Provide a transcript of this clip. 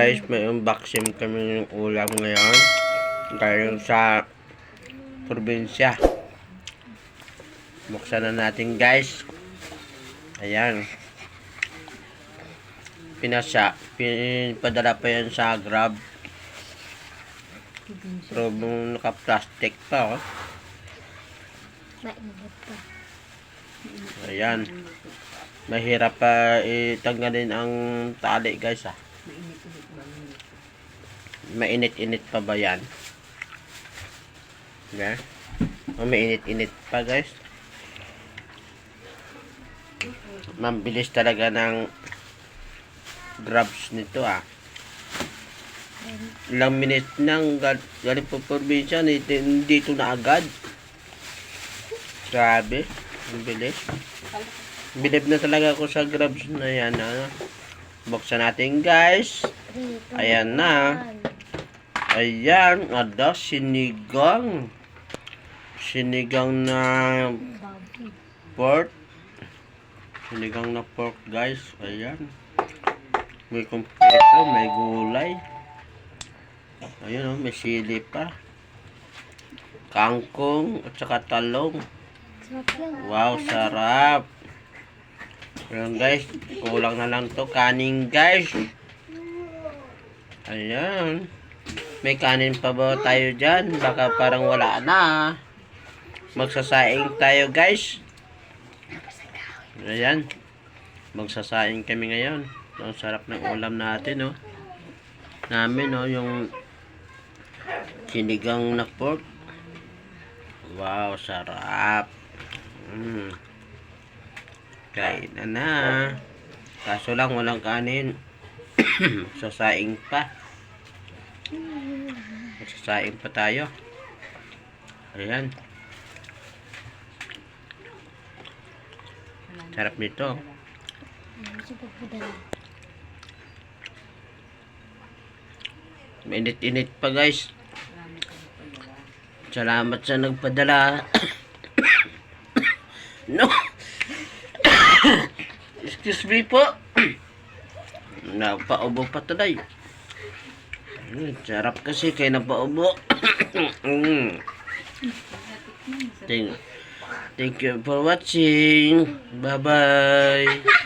guys, may unboxing kami ng ulam ngayon. Galing sa probinsya. Buksan na natin guys. Ayan. Pinasa, pinadala pa yan sa Grab. Pero naka-plastic pa, oh. Ayan. Mahirap pa itanggalin ang tali guys ah. Mainit-init pa ba yan? Oh, mainit-init pa guys. Mambilis talaga ng grabs nito ah. Ilang minutes nang gal- galing po probinsya, dito na agad. Grabe, ang bilis. Bilib na talaga ako sa grabs na yan. Ano. Buksan natin guys. Ayan na. Ayan, ada sinigang. Sinigang na pork. Sinigang na pork guys. Ayan. May kumpleto, may gulay. Ayun oh, may sili pa. Kangkong at saka talong. Wow, sarap. Ayan guys, kulang na lang to kanin guys. Ayan. May kanin pa ba tayo dyan? Baka parang wala na. Magsasaing tayo guys. Ayan. Magsasaing kami ngayon. Ang sarap ng ulam natin, oh. Namin, oh, yung sinigang na pork. Wow, sarap. Mm. Kain na na. Kaso lang walang kanin. Sasaing pa. Sasaing pa tayo. Ayan. Sarap nito. Mainit-init pa guys. Salamat sa nagpadala. no. Excuse me po. Napaubo pa tuloy. Mm, sarap kasi kaya napaubo. mm. thank, thank you for watching. Bye-bye.